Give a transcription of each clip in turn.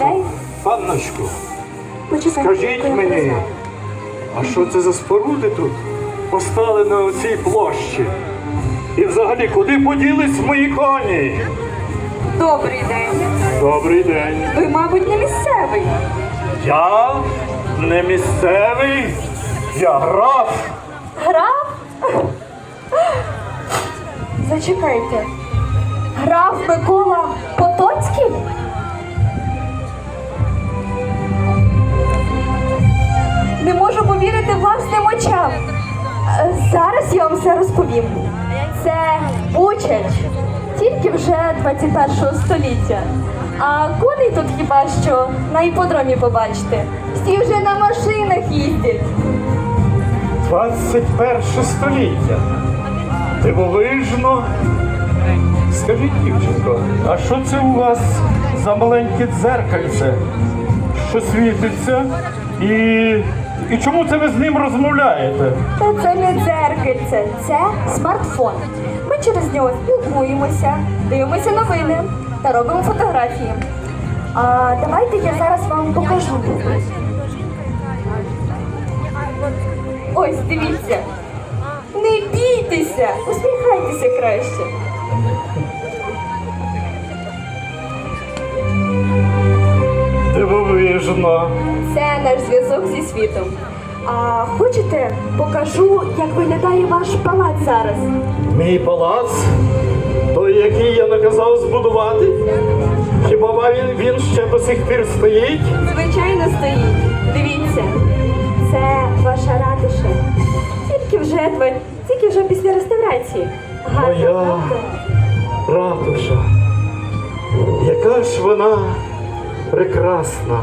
людей. Панночку, Почекайте, скажіть я мені, признаю. а що це за споруди тут поставлені на цій площі? І взагалі, куди поділись мої коні? Добрий день. Добрий день. Ви, мабуть, не місцевий. Я не місцевий, я граф. Граф? Зачекайте. Граф Микола Потоцький? Вам все розповім. Це Бучач, тільки вже 21 століття. А коней тут хіба що на іподромі побачите. Всі вже на машинах їздять. 21 століття. Дивовижно. Скажіть, дівчинко, а що це у вас за маленьке дзеркальце, що світиться? І, і чому це ви з ним розмовляєте? Та це не дзеркальце, це смартфон. Ми через нього спілкуємося, дивимося новини та робимо фотографії. А давайте я зараз вам покажу. Ось дивіться. Не бійтеся, усміхайтеся краще. Дивовижно. Це наш зв'язок зі світом. А хочете, покажу, як виглядає ваш палац зараз. Мій палац, той, який я наказав збудувати. Хіба він, він ще до сих пір стоїть? Звичайно стоїть. Дивіться, це ваша ратуша. Тільки вже тільки вже після реставрації. Гарна, Моя ратуша. Яка ж вона прекрасна.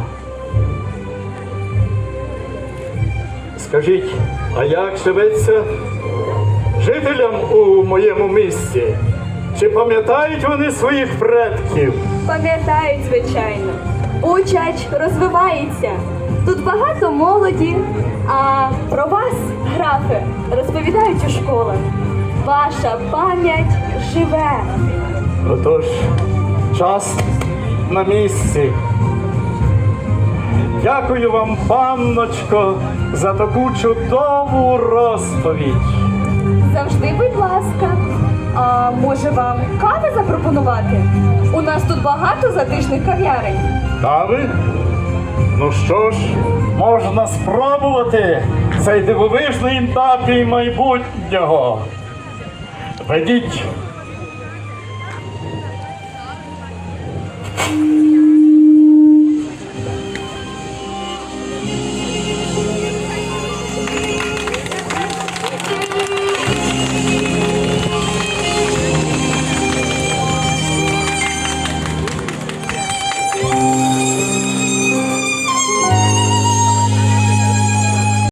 Скажіть, а як живеться жителям у моєму місті? Чи пам'ятають вони своїх предків? Пам'ятають, звичайно. Учач розвивається. Тут багато молоді, а про вас, графе, розповідають у школах. Ваша пам'ять живе. Отож, час на місці. Дякую вам, панночко, за таку чудову розповідь. Завжди, будь ласка. А може вам кави запропонувати? У нас тут багато затишних кав'ярень. Кави? Ну що ж, можна спробувати цей дивовижний напій майбутнього. Ведіть.